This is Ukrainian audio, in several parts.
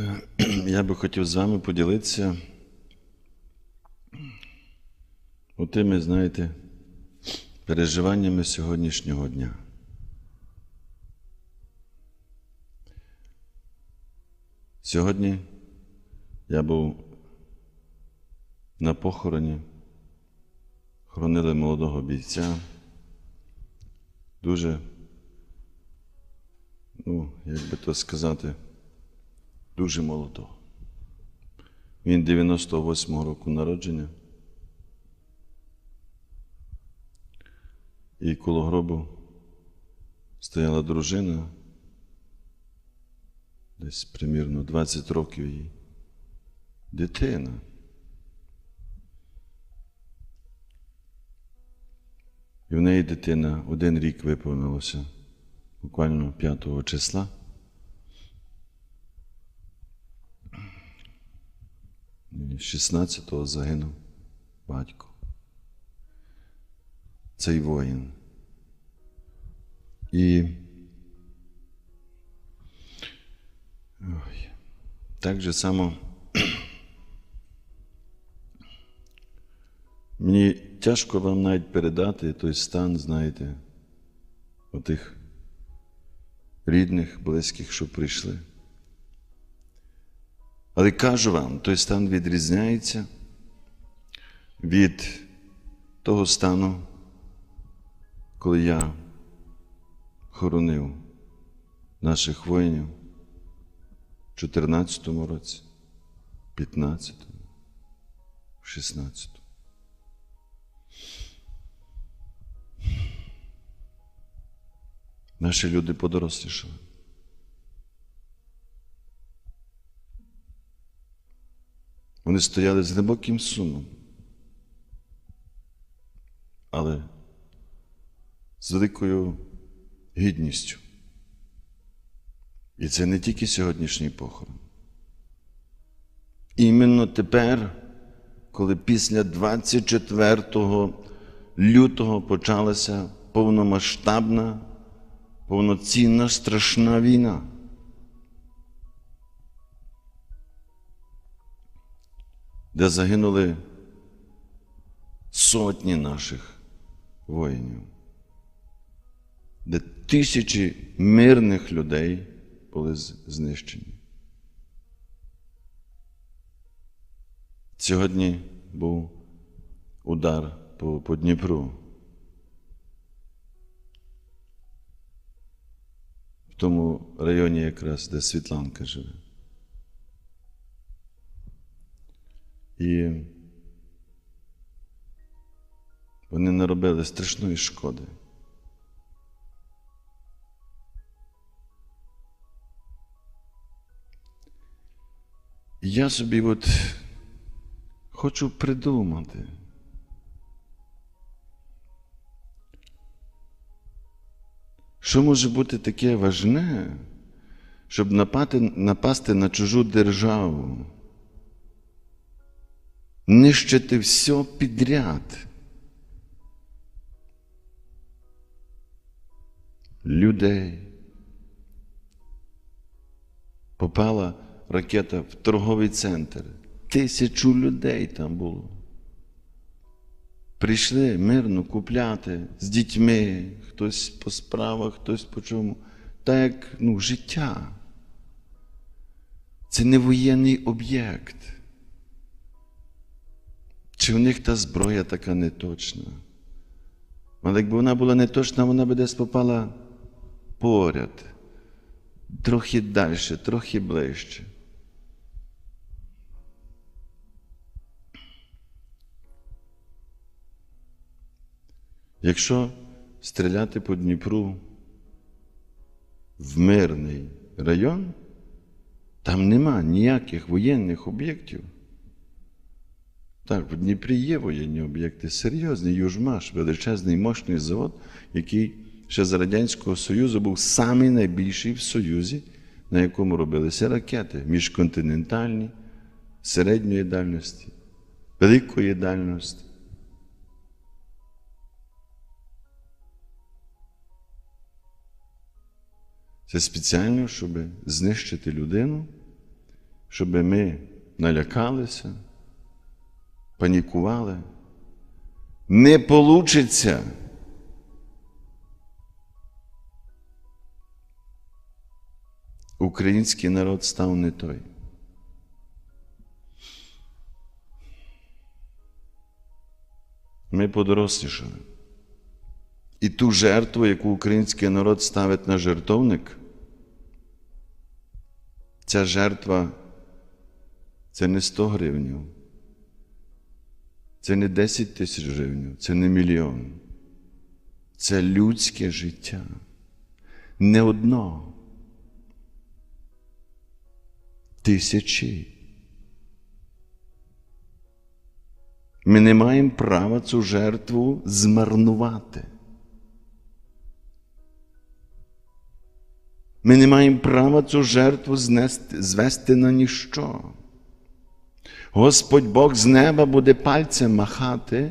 Я би хотів з вами поділитися тими, знаєте, переживаннями сьогоднішнього дня. Сьогодні я був на похороні, хоронили молодого бійця, дуже, ну, як би то сказати, дуже молодого. Він 98-го року народження. І коло гробу стояла дружина, десь примірно 20 років їй, дитина. І в неї дитина один рік виповнилося, буквально 5 числа. 16-го загинув батько. Цей воїн. І Ой. так же само мені тяжко вам навіть передати той стан, знаєте, отих рідних, близьких, що прийшли. Але кажу вам, той стан відрізняється від того стану, коли я хоронив наших воїнів в 14 році, 15, 16. Наші люди подорослішали. Вони стояли з глибоким сумом, але з великою гідністю. І це не тільки сьогоднішній похорон. Іменно тепер, коли після 24 лютого почалася повномасштабна, повноцінна страшна війна. Де загинули сотні наших воїнів, де тисячі мирних людей були знищені. Сьогодні був удар по, по Дніпру. В тому районі якраз, де Світланка живе. І вони наробили страшної шкоди. Я собі от хочу придумати. Що може бути таке важне, щоб напати, напасти на чужу державу? Нищити все підряд. Людей. Попала ракета в торговий центр. Тисячу людей там було. Прийшли мирно купляти з дітьми, хтось по справах, хтось по чому. Так як ну, життя. Це не воєнний об'єкт. Чи в них та зброя така неточна? Але якби вона була неточна, вона б десь попала поряд, трохи далі, трохи ближче. Якщо стріляти по Дніпру в мирний район, там нема ніяких воєнних об'єктів. Так, в Дніпрі є воєнні об'єкти, серйозний Южмаш, величезний мощний завод, який ще з Радянського Союзу був самий найбільший в Союзі, на якому робилися ракети міжконтинентальні, середньої дальності, великої дальності. Це спеціально, щоб знищити людину щоб ми налякалися, панікували. Не получиться. Український народ став не той. Ми подорослішали. І ту жертву, яку український народ ставить на жертовник, ця жертва це не 100 гривнів, це не 10 тисяч гривень, це не мільйон. Це людське життя. Не одного. Тисячі. Ми не маємо права цю жертву змарнувати. Ми не маємо права цю жертву знести, звести на ніщо. Господь Бог з неба буде пальцем махати,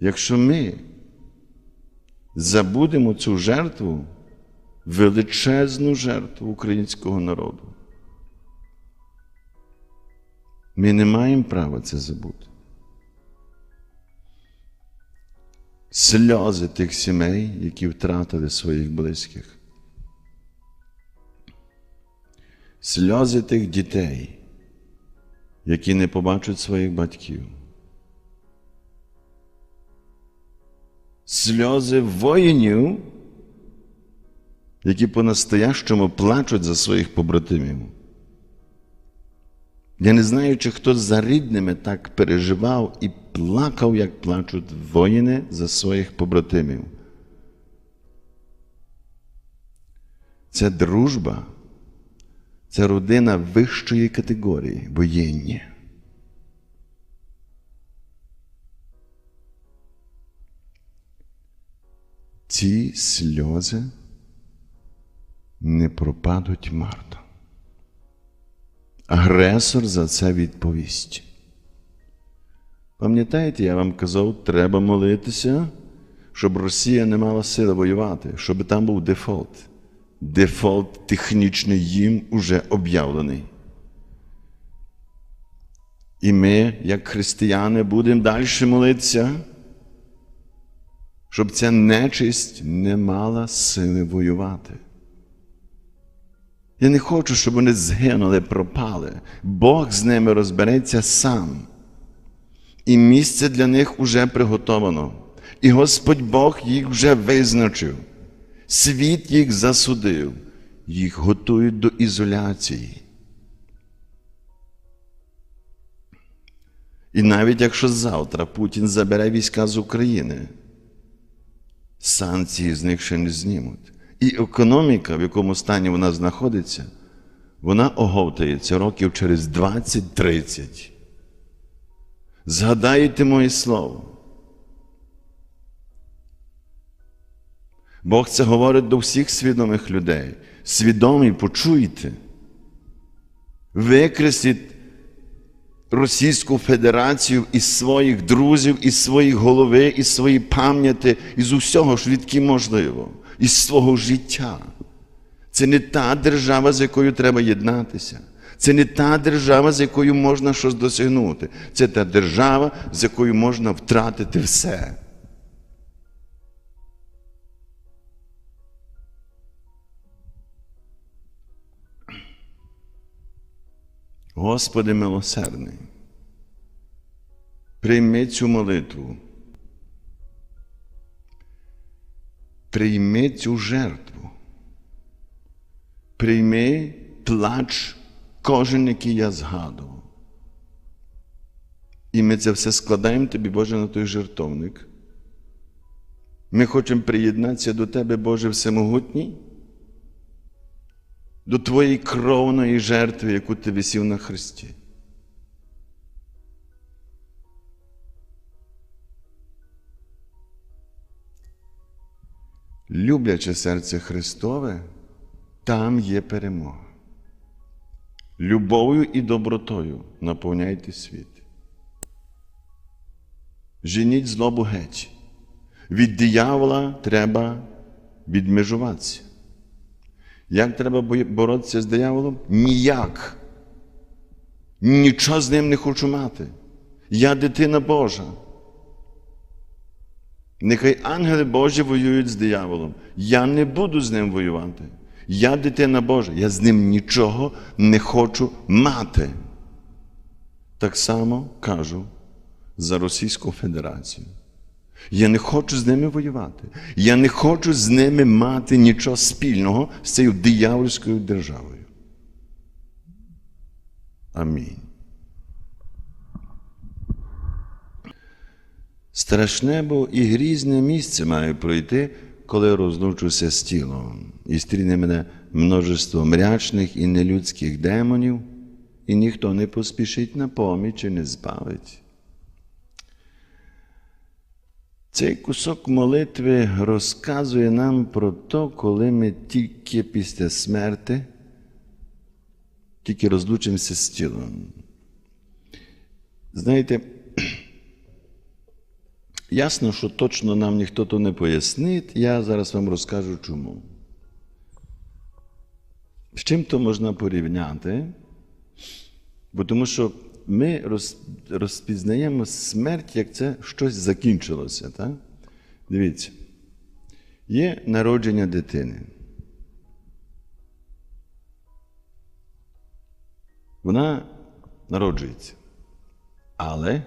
якщо ми забудемо цю жертву, величезну жертву українського народу. Ми не маємо права це забути. Сльози тих сімей, які втратили своїх близьких. Сльози тих дітей, які не побачать своїх батьків. Сльози воїнів, які по-настоящому плачуть за своїх побратимів. Я не знаю, чи хтось за рідними так переживав і плакав, як плачуть воїни за своїх побратимів. Це дружба, це родина вищої категорії, воєнні. Ці сльози не пропадуть марно. Агресор за це відповість. Пам'ятаєте, я вам казав, треба молитися, щоб Росія не мала сили воювати, щоб там був дефолт. Дефолт технічний їм уже об'явлений. І ми, як християни, будемо далі молитися, щоб ця нечисть не мала сили воювати. Я не хочу, щоб вони згинули, пропали. Бог з ними розбереться сам. І місце для них уже приготовано. І Господь Бог їх вже визначив. Світ їх засудив, їх готують до ізоляції. І навіть якщо завтра Путін забере війська з України, санкції з них ще не знімуть. І економіка, в якому стані вона знаходиться, вона оговтається років через 20-30. Згадайте моє слово. Бог це говорить до всіх свідомих людей. Свідомі, почуйте. Викресліть Російську Федерацію із своїх друзів, із своїх голови, із своєї пам'яті, із усього, що відки можливо, із свого життя. Це не та держава, з якою треба єднатися. Це не та держава, з якою можна щось досягнути. Це та держава, з якою можна втратити все. Господи милосердний, прийми цю молитву. Прийми цю жертву. Прийми плач кожен, який я згадував. І ми це все складаємо тобі, Боже, на той жертовник. Ми хочемо приєднатися до Тебе, Боже Всемогутній, до Твоєї кровної жертви, яку ти висів на Христі. Любляче серце Христове, там є перемога. Любов'ю і добротою наповняйте світ. Женіть злобу геть. Від диявола треба відмежуватися. Як треба боротися з дияволом? Ніяк. Нічого з ним не хочу мати. Я дитина Божа. Нехай ангели Божі воюють з дияволом. Я не буду з ним воювати. Я дитина Божа, я з ним нічого не хочу мати. Так само кажу за Російську Федерацію. Я не хочу з ними воювати. Я не хочу з ними мати нічого спільного з цією диявольською державою. Амінь. Страшне бо і грізне місце маю пройти, коли розлучуся з тілом, і стріне мене множество мрячних і нелюдських демонів, і ніхто не поспішить на поміч і не збавить. Цей кусок молитви розказує нам про те, коли ми тільки після смерти, тільки розлучимося з тілом. Знаєте, ясно, що точно нам ніхто то не пояснить, я зараз вам розкажу чому. З чим то можна порівняти? Бо тому що ми розпізнаємо смерть, як це щось закінчилося. Так? Дивіться, є народження дитини. Вона народжується. Але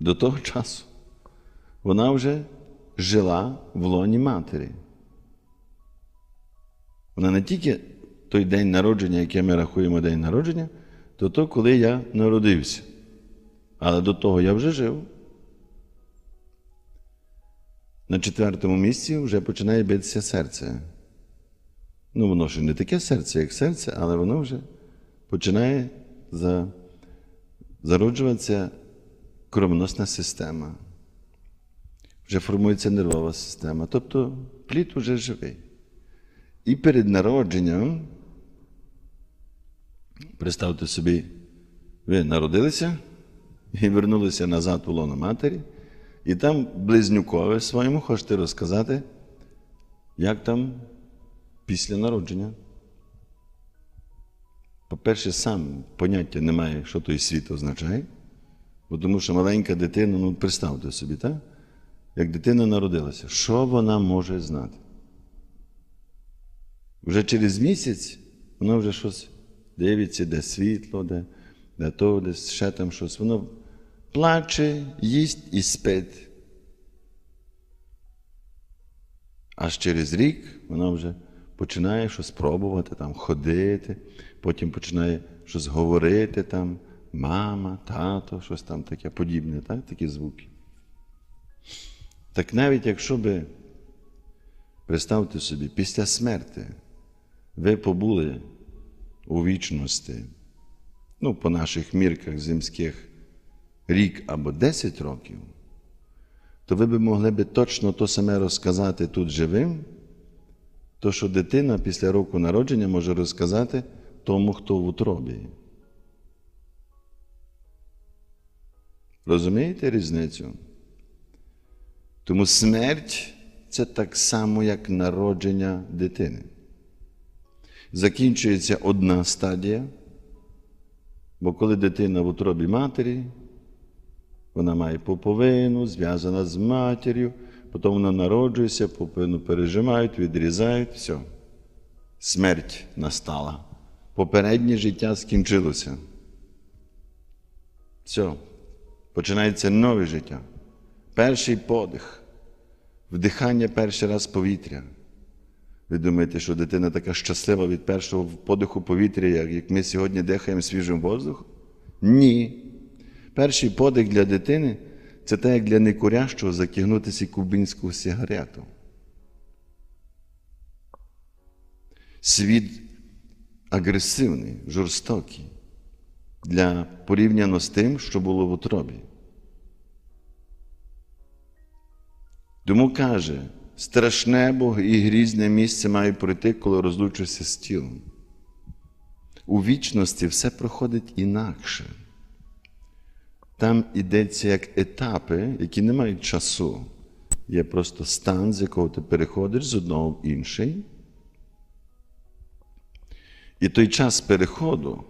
до того часу вона вже жила в лоні матері. Вона не тільки той день народження, який ми рахуємо день народження, то то, коли я народився. Але до того я вже жив. На четвертому місці вже починає битися серце. Ну, воно ще не таке серце, як серце, але воно вже починає за... зароджуватися кровоносна система. Вже формується нервова система. Тобто плід вже живий. І перед народженням, представте собі, ви народилися і вернулися назад у лоно матері, і там близнюкове своєму хочете розказати, як там після народження. По-перше, сам поняття немає, що той світ означає, бо тому що маленька дитина, ну представте собі, так? як дитина народилася, що вона може знати? Вже через місяць вона вже щось дивиться, де світло, де, де то, де ще там щось. Воно плаче, їсть і спить. Аж через рік вона вже починає щось пробувати, там, ходити, потім починає щось говорити, там, мама, тато, щось там таке подібне, так? такі звуки. Так навіть якщо би, представте собі, після смерти ви побули у вічності, ну, по наших мірках земських рік або 10 років, то ви б могли би точно то саме розказати тут живим, то що дитина після року народження може розказати тому, хто в утробі. Розумієте різницю? Тому смерть це так само, як народження дитини. Закінчується одна стадія, бо коли дитина в утробі матері, вона має поповину, зв'язана з матір'ю, потім вона народжується, поповину пережимають, відрізають, все. Смерть настала. Попереднє життя скінчилося. Все. Починається нове життя. Перший подих, вдихання перший раз повітря. Ви думаєте, що дитина така щаслива від першого подиху повітря, як, ми сьогодні дихаємо свіжим воздухом? Ні. Перший подих для дитини це те, як для некурящого закигнутися кубинську сигарету. Світ агресивний, жорстокий для порівняно з тим, що було в утробі. Тому каже, страшне Бог і грізне місце маю пройти, коли розлучуся з тілом. У вічності все проходить інакше. Там йдеться як етапи, які не мають часу. Є просто стан, з якого ти переходиш з одного в інший. І той час переходу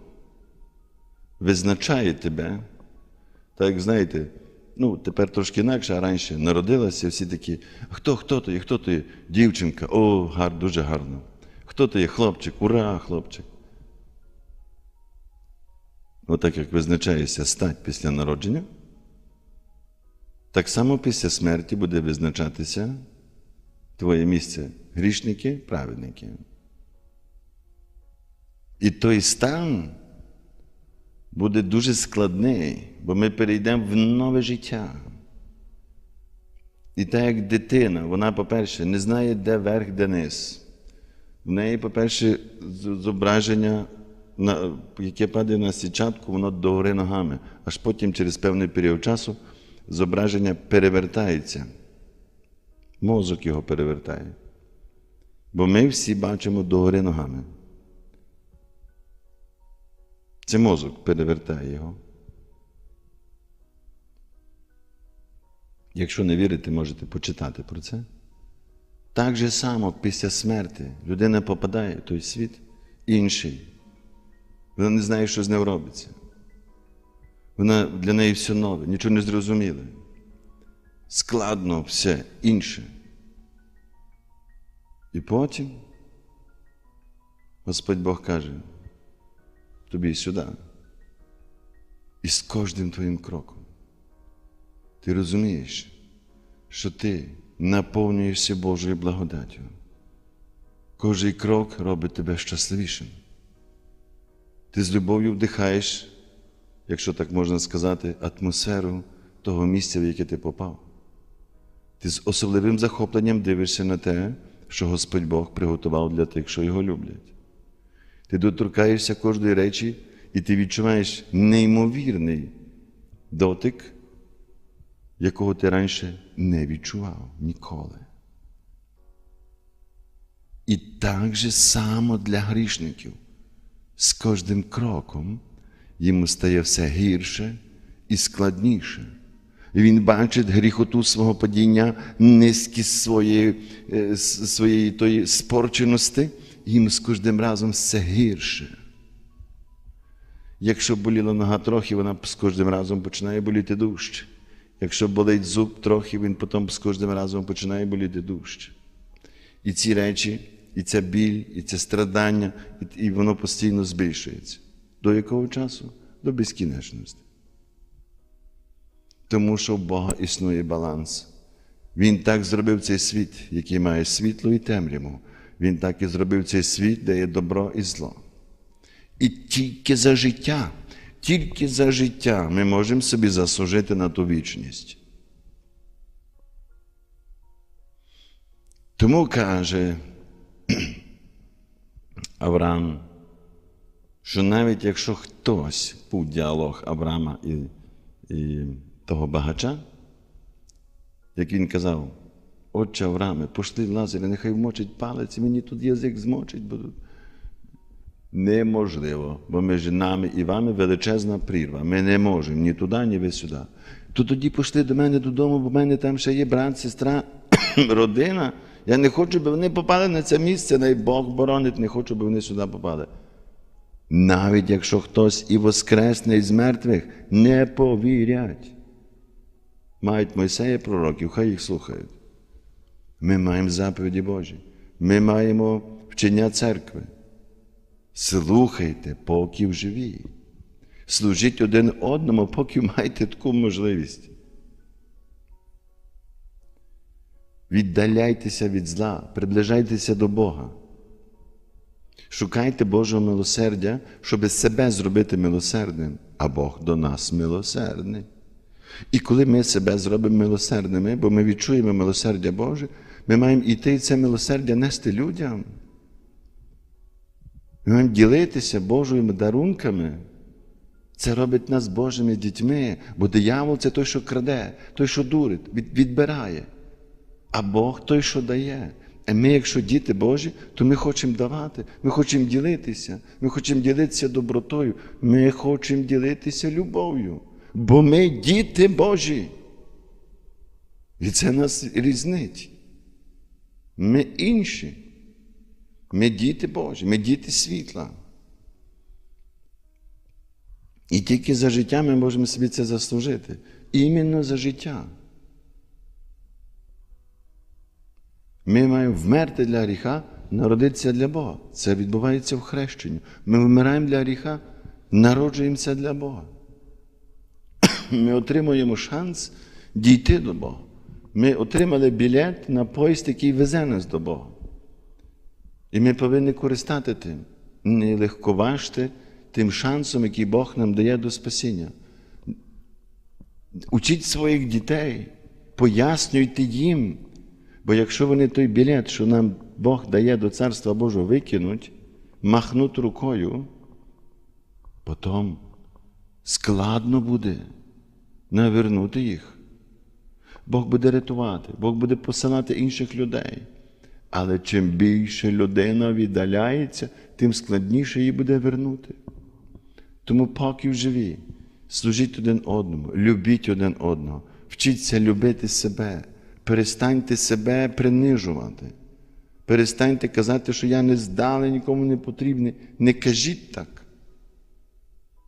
визначає тебе, так як знаєте, ну, тепер трошки інакше, а раніше народилася, всі такі, хто, хто то є, хто то є? Дівчинка, о, гар, дуже гарно. Хто то є хлопчик, ура, хлопчик. Отак як визначається стать після народження, так само після смерті буде визначатися твоє місце грішники, праведники. І той стан буде дуже складний, бо ми перейдемо в нове життя. І так як дитина, вона, по-перше, не знає, де верх, де низ. В неї, по-перше, зображення, яке падає на січатку, воно догори ногами, аж потім, через певний період часу, зображення перевертається. Мозок його перевертає. Бо ми всі бачимо догори ногами. Це мозок перевертає його. Якщо не вірите, можете почитати про це. Так же само після смерті людина попадає в той світ інший. Вона не знає, що з нею робиться. Вона для неї все нове, нічого не зрозуміле. Складно все інше. І потім Господь Бог каже, тобі сюди. І з кожним твоїм кроком ти розумієш, що ти наповнюєшся Божою благодаттю. Кожний крок робить тебе щасливішим. Ти з любов'ю вдихаєш, якщо так можна сказати, атмосферу того місця, в яке ти попав. Ти з особливим захопленням дивишся на те, що Господь Бог приготував для тих, що його люблять. Ти доторкаєшся кожної речі, і ти відчуваєш неймовірний дотик, якого ти раніше не відчував ніколи. І так же само для грішників. З кожним кроком йому стає все гірше і складніше. І Він бачить гріхоту свого падіння, низькість своєї, е, своєї тої спорченості, їм з кожним разом все гірше. Якщо боліла нога трохи, вона з кожним разом починає боліти дужче. Якщо болить зуб трохи, він потім з кожним разом починає боліти дужче. І ці речі, і ця біль, і це страдання, і, воно постійно збільшується. До якого часу? До безкінечності. Тому що в Бога існує баланс. Він так зробив цей світ, який має світло і темряву. Він так і зробив цей світ, де є добро і зло. І тільки за життя, тільки за життя ми можемо собі заслужити на ту вічність. Тому каже Авраам, що навіть якщо хтось був діалог Авраама і, і того багача, як він казав, отче Аврааме, пошли Лазаря, нехай вмочить палець, мені тут язик змочить, бо неможливо, бо між нами і вами величезна прірва. Ми не можемо ні туди, ні ви сюди. То тоді пішли до мене додому, бо в мене там ще є брат, сестра, родина. Я не хочу, щоб вони попали на це місце, най Бог боронить, не хочу, щоб вони сюди попали. Навіть якщо хтось і воскресне із мертвих, не повірять. Мають Мойсея пророків, хай їх слухають. Ми маємо заповіді Божі. Ми маємо вчення церкви. Слухайте, поки живі. Служіть один одному, поки маєте таку можливість. Віддаляйтеся від зла, приближайтеся до Бога. Шукайте Божого милосердя, щоб себе зробити милосердним, а Бог до нас милосердний. І коли ми себе зробимо милосердними, бо ми відчуємо милосердя Боже, ми маємо іти і це милосердя нести людям. Ми маємо ділитися Божими дарунками. Це робить нас Божими дітьми, бо диявол це той, що краде, той, що дурить, відбирає. А Бог той, що дає. А ми, якщо діти Божі, то ми хочемо давати, ми хочемо ділитися, ми хочемо ділитися добротою, ми хочемо ділитися любов'ю. Бо ми діти Божі. І це нас різнить. Ми інші. Ми діти Божі, ми діти світла. І тільки за життя ми можемо собі це заслужити. Іменно за життя. Ми маємо вмерти для гріха, народитися для Бога. Це відбувається в хрещенні. Ми вмираємо для гріха, народжуємося для Бога. Ми отримуємо шанс дійти до Бога. Ми отримали білет на поїзд, який везе нас до Бога. І ми повинні користати тим, не легковажте тим шансом, який Бог нам дає до спасіння. Учіть своїх дітей, пояснюйте їм. Бо якщо вони той білет, що нам Бог дає до Царства Божого, викинуть, махнуть рукою, потім складно буде навернути їх. Бог буде рятувати, Бог буде посилати інших людей. Але чим більше людина віддаляється, тим складніше її буде вернути. Тому поки живі, служіть один одному, любіть один одного, вчіться любити себе, перестаньте себе принижувати. Перестаньте казати, що я не здалий, нікому не потрібний. Не кажіть так.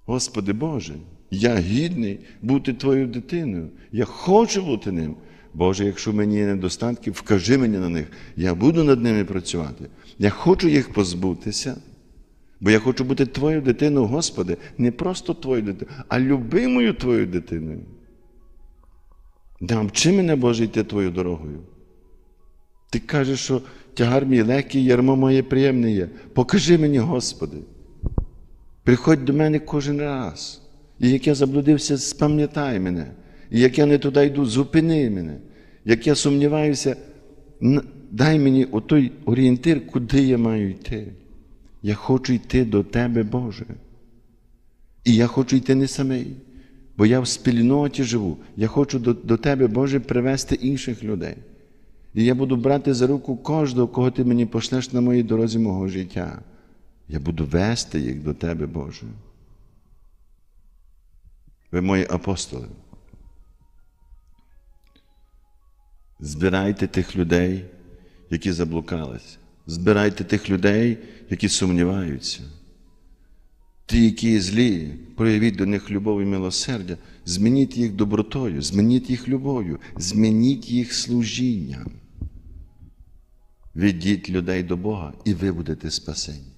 Господи Боже, я гідний бути твоєю дитиною. Я хочу бути ним. Боже, якщо мені є недостатки, вкажи мені на них. Я буду над ними працювати. Я хочу їх позбутися. Бо я хочу бути твоєю дитиною, Господи, не просто твоєю дитиною, а любимою твоєю дитиною. Навчи мене, Боже, йти твоєю дорогою. Ти кажеш, що тягар мій легкий, ярмо моє приємне є. Покажи мені, Господи. Приходь до мене кожен раз. І як я заблудився, спам'ятай мене. І як я не туди йду, зупини мене. Як я сумніваюся, дай мені отой орієнтир, куди я маю йти. Я хочу йти до Тебе, Боже. І я хочу йти не самий, бо я в спільноті живу. Я хочу до, до Тебе, Боже, привести інших людей. І я буду брати за руку кожного, кого ти мені пошлеш на моїй дорозі мого життя. Я буду вести їх до Тебе, Боже. Ви мої апостоли. Збирайте тих людей, які заблукалися. Збирайте тих людей, які сумніваються. Ті, які злі, проявіть до них любов і милосердя, змініть їх добротою, змініть їх любов'ю, змініть їх служінням. Ведіть людей до Бога, і ви будете спасені.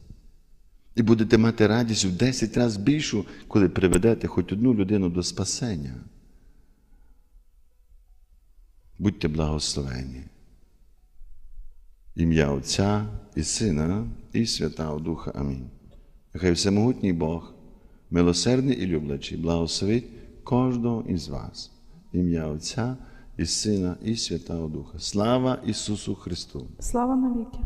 І будете мати радість в 10 разів більшу, коли приведете хоч одну людину до спасення. Будьте благословені. Ім'я Отця і Сина, і Святого Духа. Амінь. Нехай всемогутній Бог, милосердний і люблячий, благословить кожного із вас. Ім'я Отця і Сина, і Святого Духа. Слава Ісусу Христу! Слава навіки.